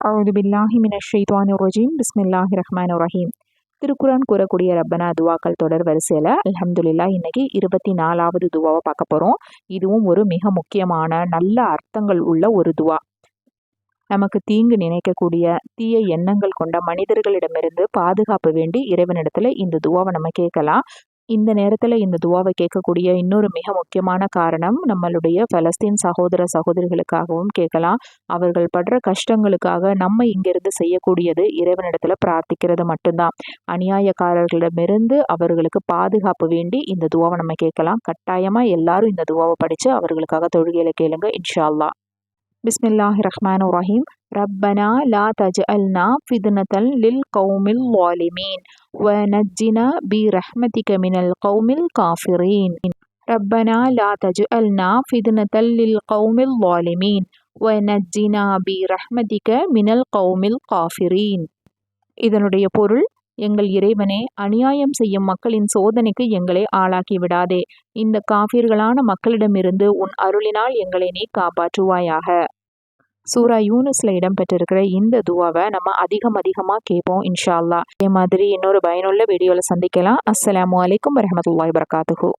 அவுது பில்லாஹி மின ஷெய்தானு ரஜீம் பிஸ்மில்லாஹி ரஹ்மான் ரஹீம் திருக்குறான் கூறக்கூடிய ரப்பனா துவாக்கள் தொடர் வரிசையில் அலமதுல்லா இன்னைக்கு இருபத்தி நாலாவது துவாவை பார்க்க போகிறோம் இதுவும் ஒரு மிக முக்கியமான நல்ல அர்த்தங்கள் உள்ள ஒரு துவா. நமக்கு தீங்கு நினைக்கக்கூடிய தீய எண்ணங்கள் கொண்ட மனிதர்களிடமிருந்து பாதுகாப்பு வேண்டி இறைவனிடத்துல இந்த துவாவை நம்ம கேட்கலாம். இந்த நேரத்தில் இந்த துவாவை கேட்கக்கூடிய இன்னொரு மிக முக்கியமான காரணம் நம்மளுடைய பலஸ்தீன் சகோதர சகோதரிகளுக்காகவும் கேட்கலாம். அவர்கள் படுற கஷ்டங்களுக்காக நம்ம இங்கிருந்து செய்யக்கூடியது இறைவனிடத்தில் பிரார்த்திக்கிறது மட்டும்தான். அநியாயக்காரர்களிடமிருந்து அவர்களுக்கு பாதுகாப்பு வேண்டி இந்த துவாவை நம்ம கேட்கலாம். கட்டாயமாக எல்லாரும் இந்த துவாவை படித்து அவர்களுக்காக தொழுகையில் கேளுங்க இன்ஷால்லா பிஸ்மில்லாஹி ரஹ்மான் ரஹீம் ரப்பனா லா தஜ் அல்னா ஃபிதுனதல் லில் கௌமில் வாலிமீன் வ நஜ்ஜினா பி ரஹ்மதிக மினல் கௌமில் காஃபிரீன் ரப்பனா லா தஜ் அல்னா ஃபிதுனதல் லில் கௌமில் வாலிமீன் வ நஜ்ஜினா பி ரஹ்மதிக மினல் கௌமில் காஃபிரீன் இதனுடைய பொருள் எங்கள் இறைவனே அநியாயம் செய்யும் மக்களின் சோதனைக்கு எங்களை ஆளாக்கி விடாதே. இந்த காஃபிர்களான மக்களிடமிருந்து உன் அருளினால் எங்களை நீ காப்பாற்றுவாயாக. சூரா யூனஸில் இடம்பெற்றிருக்கிற இந்த துவாவை நம்ம அதிகம் அதிகமாக கேட்போம் இன்ஷா அல்லா இதே மாதிரி இன்னொரு பயனுள்ள வீடியோவில் சந்திக்கலாம். அஸ்லாம் வலைக்கம் வரமத்துல வரகாத்துஹூ